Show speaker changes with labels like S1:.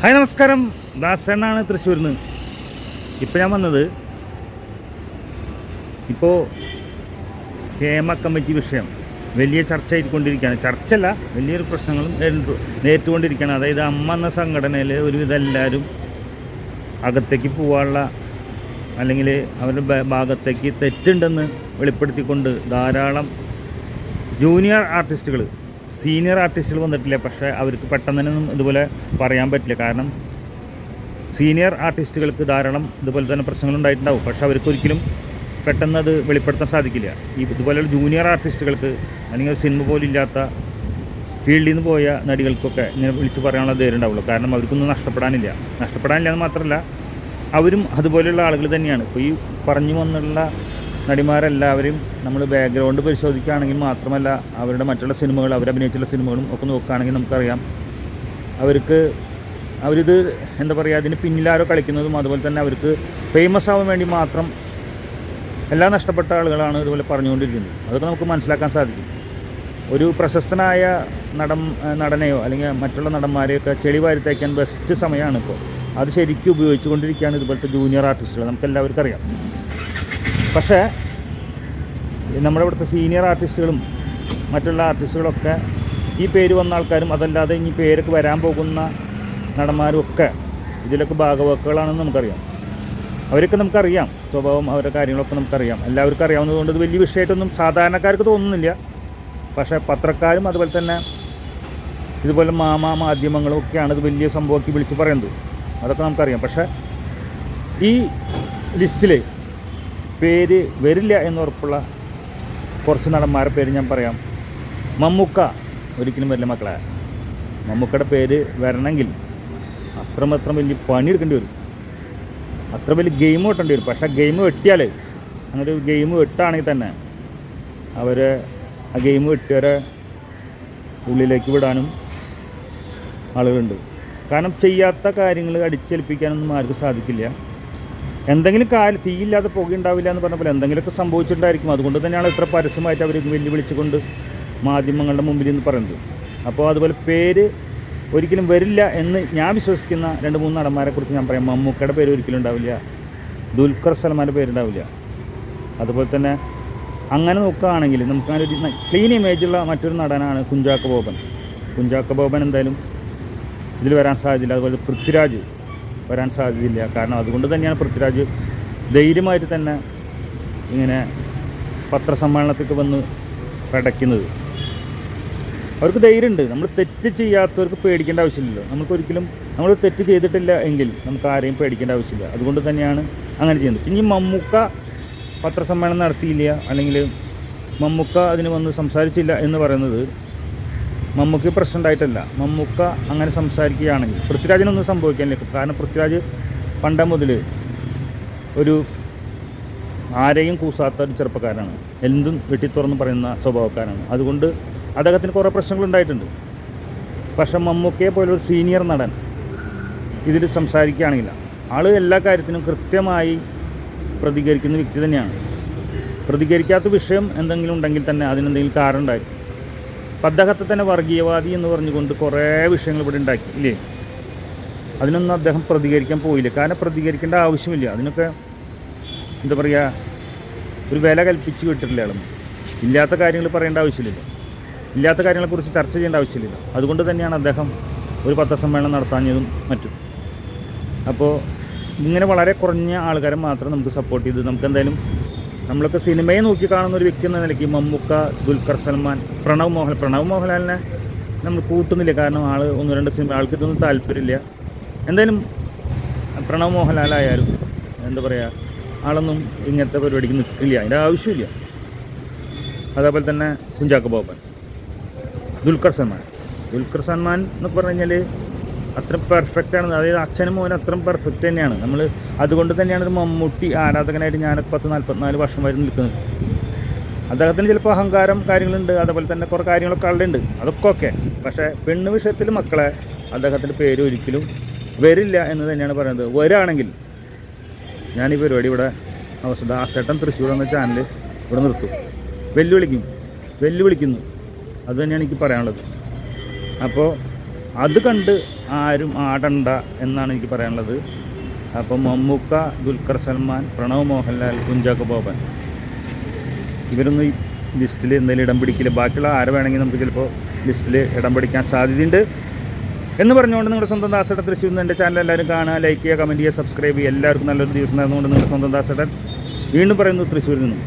S1: Hi നമസ്കാരം. ദാസണ്ണാണ് തൃശ്ശൂരിൽ നിന്ന് ഇപ്പോൾ ഞാൻ വന്നത് ഇപ്പോൾ ക്ഷേമ കമ്മിറ്റി വിഷയം. വലിയ ചർച്ച ആയിക്കൊണ്ടിരിക്കുകയാണ് ചർച്ചയല്ല വലിയൊരു പ്രശ്നങ്ങളും നേരിട്ടു നേരിട്ടുകൊണ്ടിരിക്കുകയാണ്. അതായത് അമ്മ എന്ന സംഘടനയിൽ ഒരുവിധം എല്ലാവരും അകത്തേക്ക് പോകാനുള്ള അല്ലെങ്കിൽ അവരുടെ ഭാഗത്തേക്ക് തെറ്റുണ്ടെന്ന് വെളിപ്പെടുത്തിക്കൊണ്ട് ധാരാളം ജൂനിയർ ആർട്ടിസ്റ്റുകൾ സീനിയർ ആർട്ടിസ്റ്റുകൾ വന്നിട്ടില്ല? പക്ഷേ അവർക്ക് പെട്ടെന്ന് തന്നെ ഇതുപോലെ പറയാൻ പറ്റില്ല. കാരണം സീനിയർ ആർട്ടിസ്റ്റുകൾക്ക് ധാരാളം ഇതുപോലെ തന്നെ പ്രശ്നങ്ങൾ ഉണ്ടായിട്ടുണ്ടാവും. പക്ഷേ അവർക്ക് ഒരിക്കലും പെട്ടെന്ന് അത് വെളിപ്പെടുത്താൻ സാധിക്കില്ല. ഈ ഇതുപോലെയുള്ള ജൂനിയർ ആർട്ടിസ്റ്റുകൾക്ക് അല്ലെങ്കിൽ സിനിമ പോലില്ലാത്ത ഫീൽഡിൽ നിന്ന് പോയ നടികൾക്കൊക്കെ ഇങ്ങനെ വിളിച്ച് പറയാനുള്ള ധൈര്യം ഉണ്ടാവുള്ളൂ. കാരണം അവർക്കൊന്നും നഷ്ടപ്പെടാനില്ല. നഷ്ടപ്പെടാനില്ല എന്ന് മാത്രമല്ല അവരും അതുപോലെയുള്ള ആളുകൾ തന്നെയാണ്. ഇപ്പോൾ ഈ പറഞ്ഞു വന്നുള്ള നടിമാരെല്ലാവരും നമ്മൾ ബാക്ക്ഗ്രൗണ്ട് പരിശോധിക്കുകയാണെങ്കിൽ മാത്രമല്ല അവരുടെ മറ്റുള്ള സിനിമകൾ അവരഭിനയിച്ചുള്ള സിനിമകളും ഒക്കെ നോക്കുകയാണെങ്കിൽ നമുക്കറിയാം. അവർക്ക് അവരിത് എന്താ പറയുക അതിന് പിന്നിലാരോ കളിക്കുന്നതും അതുപോലെ തന്നെ അവർക്ക് ഫേമസ് ആവാൻ വേണ്ടി മാത്രം എല്ലാം നഷ്ടപ്പെട്ട ആളുകളാണ് ഇതുപോലെ പറഞ്ഞുകൊണ്ടിരിക്കുന്നത്. അതൊക്കെ നമുക്ക് മനസ്സിലാക്കാൻ സാധിക്കും. ഒരു പ്രശസ്തനായ നടൻ നടനെയോ അല്ലെങ്കിൽ മറ്റുള്ള നടന്മാരെയൊക്കെ ചെളി വാരിത്തേക്കാൻ ബെസ്റ്റ് സമയമാണ് ഇപ്പോൾ. അത് ശരിക്കും ഉപയോഗിച്ചുകൊണ്ടിരിക്കുകയാണ് ഇതുപോലത്തെ ജൂനിയർ ആർട്ടിസ്റ്റുകൾ നമുക്കെല്ലാവർക്കും അറിയാം. പക്ഷേ നമ്മുടെ ഇവിടുത്തെ സീനിയർ ആർട്ടിസ്റ്റുകളും മറ്റുള്ള ആർട്ടിസ്റ്റുകളൊക്കെ ഈ പേര് വന്ന ആൾക്കാരും അതല്ലാതെ ഇനി പേരൊക്കെ വരാൻ പോകുന്ന നടന്മാരും ഒക്കെ ഇതിലൊക്കെ ഭാഗവാക്കുകളാണെന്ന് നമുക്കറിയാം. അവരൊക്കെ നമുക്കറിയാം. സ്വഭാവം അവരുടെ കാര്യങ്ങളൊക്കെ നമുക്കറിയാം. എല്ലാവർക്കും അറിയാവുന്നതുകൊണ്ട് ഇത് വലിയ വിഷയമായിട്ടൊന്നും സാധാരണക്കാർക്ക് തോന്നുന്നില്ല. പക്ഷേ പത്രക്കാരും അതുപോലെ തന്നെ ഇതുപോലെ മാമാ മാധ്യമങ്ങളും ഒക്കെയാണ് ഇത് വലിയ സംഭവമാക്കി വിളിച്ച് പറയുന്നത്. അതൊക്കെ നമുക്കറിയാം. പക്ഷേ ഈ ലിസ്റ്റിൽ പേര് വരില്ല എന്ന് ഉറപ്പുള്ള കുറച്ച് നടന്മാരുടെ പേര് ഞാൻ പറയാം. മമ്മൂക്ക. ഒരിക്കലും വരില്ല മക്കളെ. മമ്മൂക്കയുടെ പേര് വരണമെങ്കിൽ അത്രമാത്രം വലിയ പണിയെടുക്കേണ്ടി വരും. അത്ര വലിയ ഗെയിം വെട്ടേണ്ടി വരും. പക്ഷേ ഗെയിം വെട്ടിയാൽ അങ്ങനെ ഒരു ഗെയിം വെട്ടാണെങ്കിൽ തന്നെ അവർ ആ ഗെയിം വെട്ടിയവരെ ഉള്ളിലേക്ക് വിടാനും ആളുകളുണ്ട്. കാരണം ചെയ്യാത്ത കാര്യങ്ങൾ അടിച്ചേൽപ്പിക്കാനൊന്നും ആർക്കും സാധിക്കില്ല. എന്തെങ്കിലും കാര്യം തീയില്ലാതെ പുകയുണ്ടാവില്ല എന്ന് പറഞ്ഞപ്പോൾ എന്തെങ്കിലുമൊക്കെ സംഭവിച്ചിട്ടുണ്ടായിരിക്കും. അതുകൊണ്ട് തന്നെയാണ് ഇത്ര പരസ്യമായിട്ട് അവർ വെല്ലുവിളിച്ചുകൊണ്ട് മാധ്യമങ്ങളുടെ മുമ്പിൽ നിന്ന് പറയുന്നത്. അപ്പോൾ അതുപോലെ പേര് ഒരിക്കലും വരില്ല എന്ന് ഞാൻ വിശ്വസിക്കുന്ന രണ്ട് മൂന്ന് നടന്മാരെക്കുറിച്ച് ഞാൻ പറയാം. മമ്മൂക്കയുടെ പേര് ഒരിക്കലും ഉണ്ടാവില്ല. ദുൽഖർ സൽമാന്റെ പേരുണ്ടാവില്ല അതുപോലെ തന്നെ അങ്ങനെ നോക്കുകയാണെങ്കിൽ നമുക്ക് അങ്ങനെ ഒരു ക്ലീൻ ഇമേജുള്ള മറ്റൊരു നടനാണ് കുഞ്ചാക്ക ബോബൻ. കുഞ്ചാക്ക ബോബൻ എന്തായാലും ഇതിൽ വരാൻ സാധ്യതയില്ല. അതുപോലെ പൃഥ്വിരാജ്. വരാൻ സാധ്യതയില്ല. കാരണം അതുകൊണ്ട് തന്നെയാണ് പൃഥ്വിരാജ് ധൈര്യമായിട്ട് തന്നെ ഇങ്ങനെ പത്രസമ്മേളനത്തിൽ വന്ന് പടയ്ക്കുന്നത് അവർക്ക് ധൈര്യമുണ്ട്. നമ്മൾ തെറ്റ് ചെയ്യാത്തവർക്ക് പേടിക്കേണ്ട ആവശ്യമില്ലല്ലോ. നമുക്കൊരിക്കലും നമ്മൾ തെറ്റ് ചെയ്തിട്ടില്ല എങ്കിൽ നമുക്ക് ആരെയും പേടിക്കേണ്ട ആവശ്യമില്ല. അതുകൊണ്ട് തന്നെയാണ് അങ്ങനെ ചെയ്യുന്നത്. ഇനി മമ്മൂക്ക പത്രസമ്മേളനം നടത്തിയില്ല. അല്ലെങ്കിൽ മമ്മൂക്ക അതിന് വന്ന് സംസാരിച്ചില്ല എന്ന് പറയുന്നത് മമ്മൂക്ക് പ്രശ്നം ഉണ്ടായിട്ടല്ല മമ്മൂക്ക അങ്ങനെ സംസാരിക്കുകയാണെങ്കിൽ പൃഥ്വിരാജിനൊന്നും സംഭവിക്കാനില്ല കാരണം പൃഥ്വിരാജ് പണ്ട മുതൽ ഒരു ആരെയും കൂസാത്ത ഒരു ചെറുപ്പക്കാരനാണ്. എന്തും വെട്ടിത്തുറന്ന് പറയുന്ന സ്വഭാവക്കാരാണ് അതുകൊണ്ട് അദ്ദേഹത്തിന് കുറേ പ്രശ്നങ്ങളുണ്ടായിട്ടുണ്ട് പക്ഷേ മമ്മൂക്കയെ പോലൊരു സീനിയർ നടൻ ഇതിൽ സംസാരിക്കുകയാണെങ്കിൽ ആൾ എല്ലാ കാര്യത്തിനും കൃത്യമായി പ്രതികരിക്കുന്ന വ്യക്തി തന്നെയാണ്. പ്രതികരിക്കാത്ത വിഷയം എന്തെങ്കിലും ഉണ്ടെങ്കിൽ തന്നെ അതിനെന്തെങ്കിലും കാരണം ഉണ്ടായിരിക്കും അപ്പം അദ്ദേഹത്തെ തന്നെ വർഗീയവാദി എന്ന് പറഞ്ഞുകൊണ്ട് കുറേ വിഷയങ്ങൾ ഇവിടെ ഉണ്ടാക്കി ഇല്ലേ? അതിനൊന്നും അദ്ദേഹം പ്രതികരിക്കാൻ പോയില്ല. കാരണം പ്രതികരിക്കേണ്ട ആവശ്യമില്ല. അതിനൊക്കെ എന്താ പറയുക ഒരു വില കൽപ്പിച്ച് വിട്ടിട്ടില്ല ആളും ഇല്ലാത്ത കാര്യങ്ങൾ പറയേണ്ട ആവശ്യമില്ല. ഇല്ലാത്ത കാര്യങ്ങളെക്കുറിച്ച് ചർച്ച ചെയ്യേണ്ട ആവശ്യമില്ല. അതുകൊണ്ട് തന്നെയാണ് അദ്ദേഹം ഒരു പത്രസമ്മേളനം നടത്താഞ്ഞതും മറ്റും. അപ്പോൾ ഇങ്ങനെ വളരെ കുറഞ്ഞ ആൾക്കാരെ മാത്രം നമുക്ക് സപ്പോർട്ട് ചെയ്ത് നമുക്ക് എന്തായാലും നമ്മളൊക്കെ സിനിമയെ നോക്കി കാണുന്ന ഒരു വ്യക്തി എന്ന നിലയ്ക്ക് മമ്മൂക്ക ദുൽഖർ സൽമാൻ പ്രണവ് മോഹൻ. പ്രണവ് മോഹൻലാലിനെ നമ്മൾ കൂട്ടുന്നില്ല. കാരണം ആൾ ഒന്ന് രണ്ട് സിനിമ ആൾക്ക് ഇതൊന്നും താല്പര്യമില്ല. എന്തായാലും പ്രണവ് മോഹൻലാലായാലും എന്താ പറയുക ആളൊന്നും ഇങ്ങനത്തെ പരിപാടിക്ക് നിൽക്കില്ല. അതിന്റെ ആവശ്യമില്ല. അതേപോലെ തന്നെ കുഞ്ചാക്ക ദുൽഖർ സൽമാൻ. ദുൽഖർ സൽമാൻ എന്നൊക്കെ പറഞ്ഞു കഴിഞ്ഞാൽ അത്ര പെർഫെക്റ്റ് ആണ്. അതായത് അച്ഛനും മോനും അത്രയും പെർഫെക്റ്റ് തന്നെയാണ്. നമ്മൾ അതുകൊണ്ട് തന്നെയാണ് ഒരു മമ്മൂട്ടി ആരാധകനായിട്ട് ഞാൻ പത്ത് നാൽപ്പത്തിനാല് വർഷം വരെ നിൽക്കുന്നത്. അദ്ദേഹത്തിന് ചിലപ്പോൾ അഹങ്കാരം കാര്യങ്ങളുണ്ട്. അതേപോലെ തന്നെ കുറേ കാര്യങ്ങളൊക്കെ ആളുണ്ട് അതൊക്കെ ഓക്കെ പക്ഷേ പെണ്ണ് വിഷയത്തിൽ മക്കളെ അദ്ദേഹത്തിന്റെ പേര് ഒരിക്കലും വരില്ല എന്ന് തന്നെയാണ് പറയുന്നത്. വരാണെങ്കിൽ ഞാൻ ഈ പരിപാടി ഇവിടെ അവസ്ഥ ചേട്ടൻ തൃശ്ശൂർ എന്ന ചാനൽ ഇവിടെ നിർത്തും. വെല്ലുവിളിക്കും. വെല്ലുവിളിക്കുന്നു. അത് തന്നെയാണ് എനിക്ക് പറയാനുള്ളത്. അപ്പോൾ അത് കണ്ട് ആരും ആടണ്ട എന്നാണ് എനിക്ക് പറയാനുള്ളത്. അപ്പം മമ്മൂക്ക ദുൽഖർ സൽമാൻ പ്രണവ് മോഹൻലാൽ കുഞ്ചാക്കോ ബോബൻ. ഇവരൊന്നും ഈ ലിസ്റ്റിൽ എന്തെങ്കിലും ഇടം പിടിക്കില്ല. ബാക്കിയുള്ള ആരെ വേണമെങ്കിൽ നമുക്ക് ചിലപ്പോൾ ലിസ്റ്റിൽ ഇടം പിടിക്കാൻ സാധ്യതയുണ്ട്. എന്ന് പറഞ്ഞുകൊണ്ട് നിങ്ങളുടെ സ്വന്തം ദാസേട്ടൻ തൃശ്ശൂർ നിന്ന് എന്റെ ചാനൽ എല്ലാവരും കാണുക ലൈക്ക് ചെയ്യുക കമന്റ് ചെയ്യുക സബ്സ്ക്രൈബ് ചെയ്യുക. എല്ലാവർക്കും നല്ലൊരു ദിവസം നേർന്നുകൊണ്ട് നിങ്ങളുടെ സ്വന്തം ദാസേട്ടൻ വീണ്ടും പറയുന്നു തൃശ്ശൂരിൽ നിന്നും.